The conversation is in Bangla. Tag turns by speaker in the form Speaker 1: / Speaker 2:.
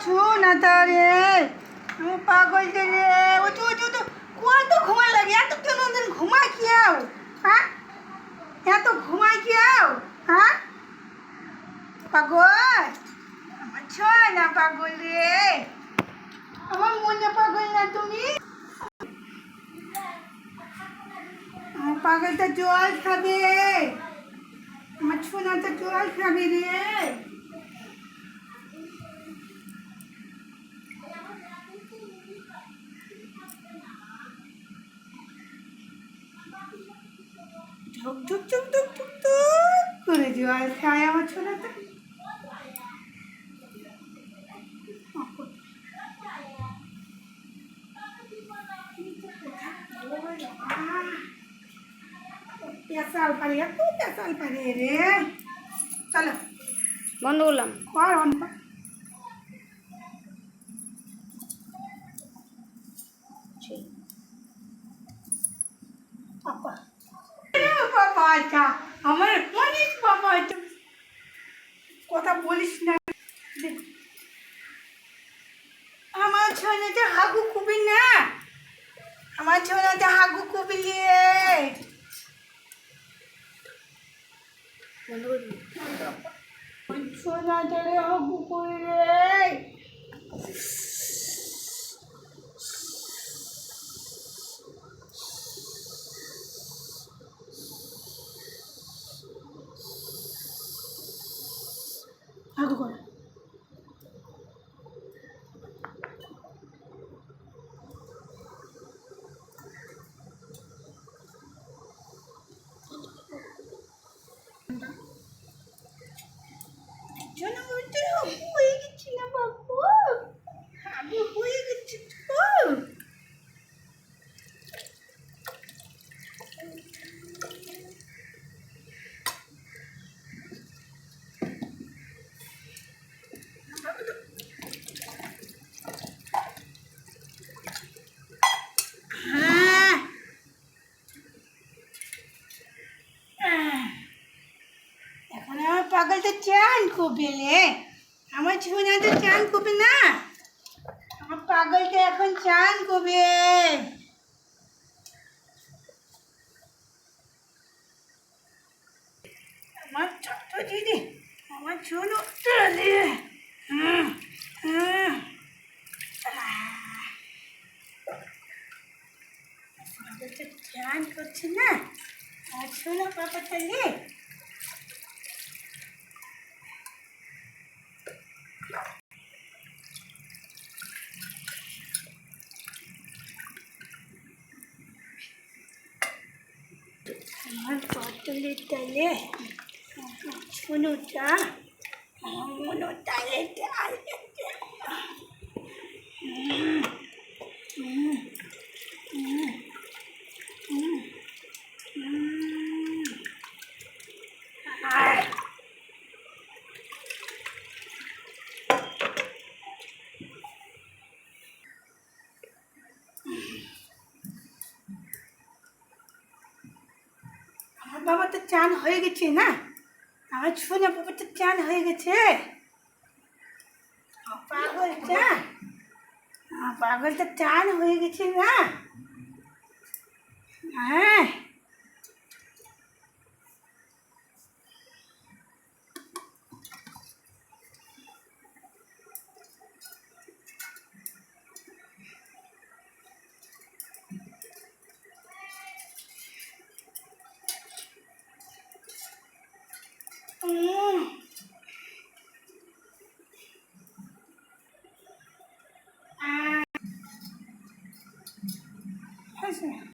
Speaker 1: છું ના તારે હું પાગલ છે રે ઓછું ઓછું તો કોણ તો ઘુમાઈ લાગે યા તો પેલો અંદર ઘુમાઈ કે આવ હા યા તો ઘુમાઈ કે આવ હા પાગલ છો ના પાગલ રે আমার মনে পাগল না তুমি আমার পাগলটা জল খাবে। আমার ছোনাটা জল খাবে রে। ঝুক ঝুক ঝুক ঝুক ঝুক করে জল খায় আমার ছোনাটা পেঁচাল পারে এত পেঁচাল পারে রে চলো
Speaker 2: বন্ধ করলাম।
Speaker 1: কর অন আচ্ছা। আমার অনেক বাবা আচ্ছা। কথা বলিস না। আমার ছোনাতে হাগু কুবি না। আমার ছোনাতে হাগু কুবি লিয়ে
Speaker 2: বন্ধ করে দিন
Speaker 1: ছোনাতে রে হাগু কুবি রে হাগু কর জন্য বলতে হাগু হয়ে গেছি না বাবু হাগু হয়ে গেছি তো হ্যাঁ আহ। এখন আমার পাগলটা চান করবে লে। আমার ছোনা তো চান করবে না। আমার পাগলটা এখন চান করবে। আমার ছোট্ট দিদি, আমার ছোট দিদি। হুম হুম। চান করছে না। আর শোনো পাপাটা লে আমার পটলের ডালে। ছোনোটা আমার মনো ডালে ডাল হুম, হুম, হুম, হুম, হুম। আয়। আমার বাবা তো চান হয়ে গেছে না? আমার ছোনা বাবা তো চান হয়ে গেছে। পাগল পাগলটা চান হয়ে গেছে না? হ্যাঁ।